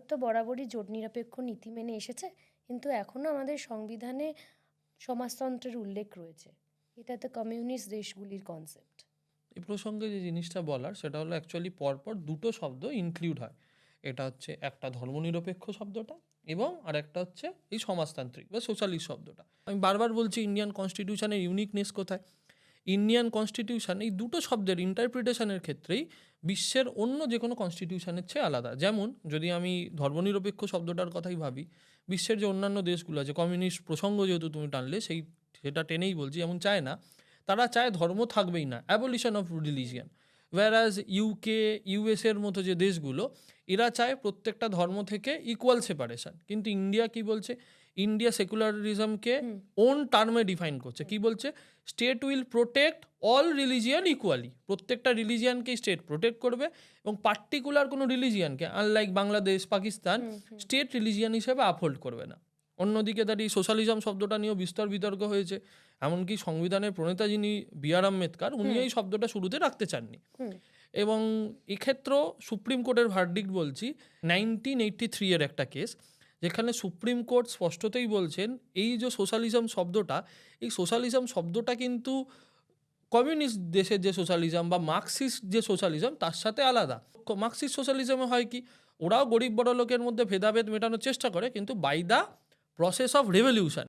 ভারত তো বরাবরই জোট নিরপেক্ষ নীতি মেনে এসেছে, কিন্তু এখনও আমাদের সংবিধানে সমাজতন্ত্রের উল্লেখ রয়েছে। এটা তো কমিউনিস্ট দেশগুলির কনসেপ্ট এই প্রসঙ্গে যে জিনিসটা বলার, সেটা হলো অ্যাকচুয়ালি পরপর দুটো শব্দ ইনক্লুড হয়। এটা হচ্ছে একটা ধর্মনিরপেক্ষ শব্দটা এবং আর একটা হচ্ছে এই সমাজতান্ত্রিক বা সোশ্যালিস্ট শব্দটা। আমি বারবার বলছি ইন্ডিয়ান কনস্টিটিউশনের ইউনিকনেস কোথায়? ইন্ডিয়ান কনস্টিটিউশন এই দুটো শব্দের ইন্টারপ্রিটেশনের ক্ষেত্রেই বিশ্বের অন্য যে কোনো কনস্টিটিউশনের চেয়ে আলাদা। যেমন, যদি আমি ধর্মনিরপেক্ষ শব্দটার কথাই ভাবি, বিশ্বের যে অন্যান্য দেশগুলো আছে কমিউনিস্ট প্রসঙ্গ যেহেতু তুমি টানলে, সেই, সেটা টেনেই বলছি যেমন চায় না। তারা চায় ধর্ম থাকবেই না abolition of religion whereas UK ইউএসের মতো যে দেশগুলো এরা চায় প্রত্যেকটা ধর্ম থেকে ইকুয়াল সেপারেশন কিন্তু ইন্ডিয়া কি বলছে? ইন্ডিয়া সেকুলারিজমকে ওন টার্মে ডিফাইন করছে। কি বলছে? State will protect all religion equally প্রত্যেকটা রিলিজিয়ানকেই স্টেট প্রোটেক্ট করবে এবং পার্টিকুলার কোনো রিলিজিয়ানকে unlike Bangladesh Pakistan state religion হিসেবে আপহোল্ড করবে না। অন্যদিকে দাঁড়িয়ে সোশ্যালিজম শব্দটা নিয়েও বিস্তর বিতর্ক হয়েছে। এমনকি সংবিধানের প্রণেতা যিনি বি আর আম্বেদকর উনি এই শব্দটা শুরুতে রাখতে চাননি। এবং এক্ষেত্রেও সুপ্রিম কোর্টের ভার্ডিক্ট বলছি নাইনটিন এইটটি থ্রি এর একটা কেস যেখানে সুপ্রিম কোর্ট স্পষ্টতই বলছেন এই যে সোশ্যালিজম শব্দটা এই সোশ্যালিজম শব্দটা কিন্তু কমিউনিস্ট দেশের যে সোশ্যালিজম বা মার্কসিস্ট যে সোশ্যালিজম তার সাথে আলাদা। মার্কসিস্ট সোশ্যালিজমে হয় কি ওরাও গরিব বড় লোকের মধ্যে ভেদাভেদ মেটানোর চেষ্টা করে কিন্তু by the process of revolution.